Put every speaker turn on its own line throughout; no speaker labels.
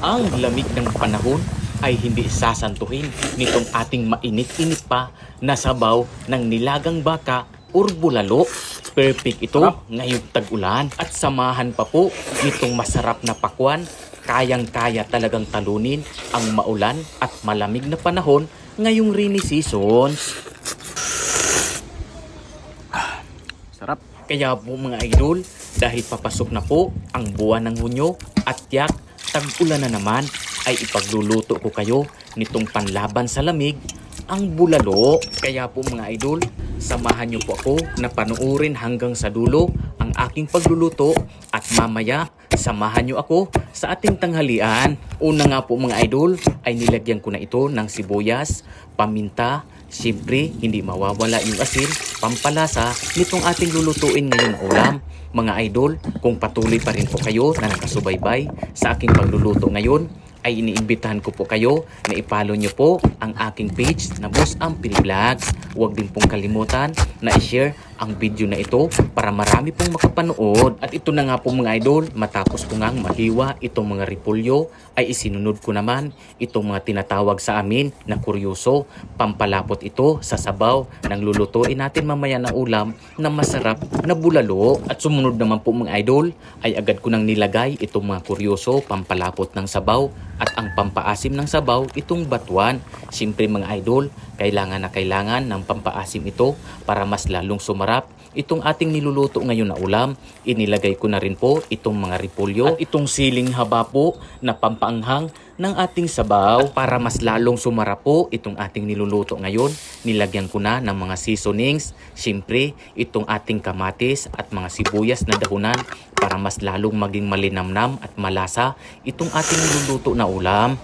Ang lamig ng panahon ay hindi sasantuhin nitong ating mainit-init pa na sabaw ng nilagang baka or bulalo. Perfect ito ngayong tag-ulan at samahan pa po nitong masarap na pakwan. Kayang-kaya talagang talunin ang maulan at malamig na panahon ngayong rainy season.
Sarap.
Kaya po mga idol, dahil papasok na po ang buwan ng Hunyo at yak, tag-ulan na naman, ay ipagluluto ko kayo nitong panlaban sa lamig, ang bulalo. Kaya po mga idol, samahan niyo po ako na panuorin hanggang sa dulo ang aking pagluluto at mamaya samahan niyo ako sa ating tanghalian. Una nga po mga idol ay nilagyan ko na ito ng sibuyas, paminta, Siyempre, hindi mawawala yung asin, pampalasa nitong ating lulutuin ngayon na ulam. Mga idol, kung patuloy pa rin po kayo na nakasubaybay sa aking pagluluto ngayon, ay iniimbitahan ko po kayo na ipalo nyo po ang aking page na Boss Ampil Vlogs. Huwag din pong kalimutan na i-share ang video na ito para marami pong makapanood. At ito na nga po mga idol, matapos ko ngang mahiwa itong mga repulyo, ay isinunod ko naman itong mga tinatawag sa amin na kuryoso. Pampalapot ito sa sabaw ng lulutuin natin mamaya na ulam na masarap na bulalo. At sumunod naman po mga idol, ay agad ko nang nilagay itong mga kuryoso, pampalapot ng sabaw at ang pampaasim ng sabaw itong batuan. Siyempre mga idol, kailangan na kailangan ng pampaasim ito para mas lalong sumarap itong ating niluluto ngayon na ulam. Inilagay ko na rin po itong mga repolyo at itong siling haba po na pampaanghang ng ating sabaw para mas lalong sumarap po itong ating niluluto ngayon. Nilagyan ko na ng mga seasonings, siyempre itong ating kamatis at mga sibuyas na dahunan para mas lalong maging malinamnam at malasa itong ating niluluto na ulam.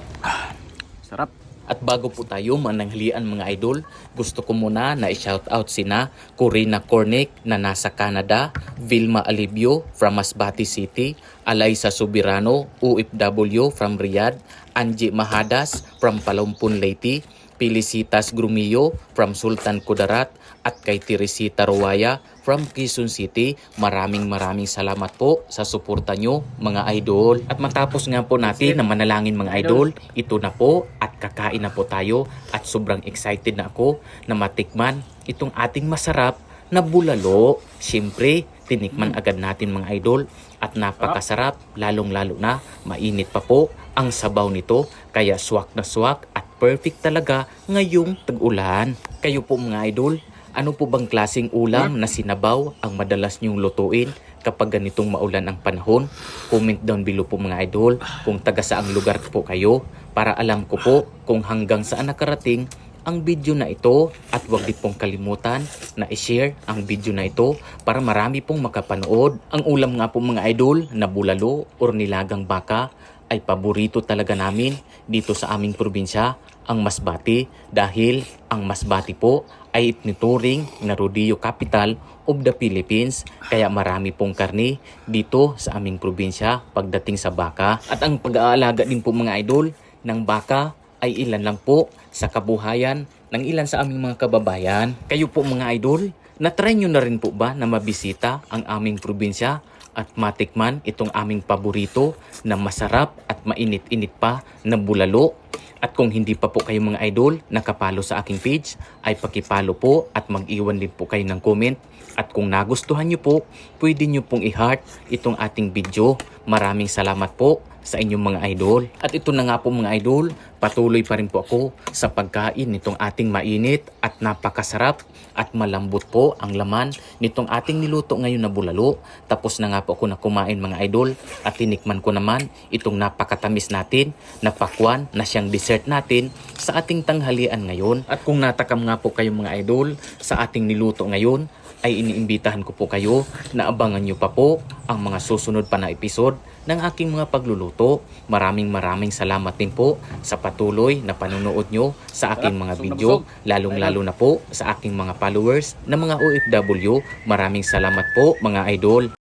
Sarap.
At bago po tayo mananghalian mga idol, gusto ko muna na i-shoutout sina Corina Cornick na nasa Canada, Vilma Alibio from Masbate City, Alaysa Subirano, OFW from Riyadh, Angie Mahadas from Palumpun Leyte, Felicitas Grumillo from Sultan Kudarat at kay Teresita Ruwaya from Quezon City. Maraming maraming salamat po sa suporta nyo mga idol. At matapos nga po natin na manalangin mga idol, ito na po at kakain na po tayo at sobrang excited na ako na matikman itong ating masarap na bulalo. Siyempre, tinikman agad natin mga idol at napakasarap lalong lalo na mainit pa po ang sabaw nito kaya swak na swak perfect talaga ngayong tag-ulan. Kayo po mga idol, ano po bang klaseng ulam na sinabaw ang madalas niyong lutuin kapag ganitong maulan ang panahon? Comment down below po mga idol kung taga saang lugar po kayo para alam ko po kung hanggang saan nakarating ang video na ito at huwag din pong kalimutan na i-share ang video na ito para marami pong makapanood. Ang ulam nga po mga idol na bulalo or nilagang baka ay paborito talaga namin dito sa aming probinsya, ang Masbate dahil ang Masbate po ay itnuturing na rodeo capital of the Philippines kaya marami pong karne dito sa aming probinsya pagdating sa baka at ang pag-aalaga din po mga idol ng baka ay ilan lang po sa kabuhayan ng ilan sa aming mga kababayan. Kayo po mga idol, na-try nyo na rin po ba na mabisita ang aming probinsya at matikman itong aming paborito na masarap at mainit-init pa na bulalo? At kung hindi pa po kayo mga idol nakapalo sa aking page, ay pakipalo po at mag-iwan din po kayo ng comment. At kung nagustuhan nyo po, pwede nyo pong i-heart itong ating video. Maraming salamat po sa inyong mga idol. At ito na nga po mga idol, patuloy pa rin po ako sa pagkain nitong ating mainit at napakasarap at malambot po ang laman nitong ating niluto ngayon na bulalo. Tapos na nga po ako na kumain mga idol at tinikman ko naman itong napakatamis natin na pakwan na siyang dessert natin sa ating tanghalian ngayon. At kung natakam nga po kayo mga idol sa ating niluto ngayon, ay iniimbitahan ko po kayo na abangan nyo pa po ang mga susunod pa na episode ng aking mga pagluluto. Maraming maraming salamat din po sa patuloy na panonood nyo sa aking mga video, lalong lalo na po sa aking mga followers na mga OFW. Maraming salamat po mga idol.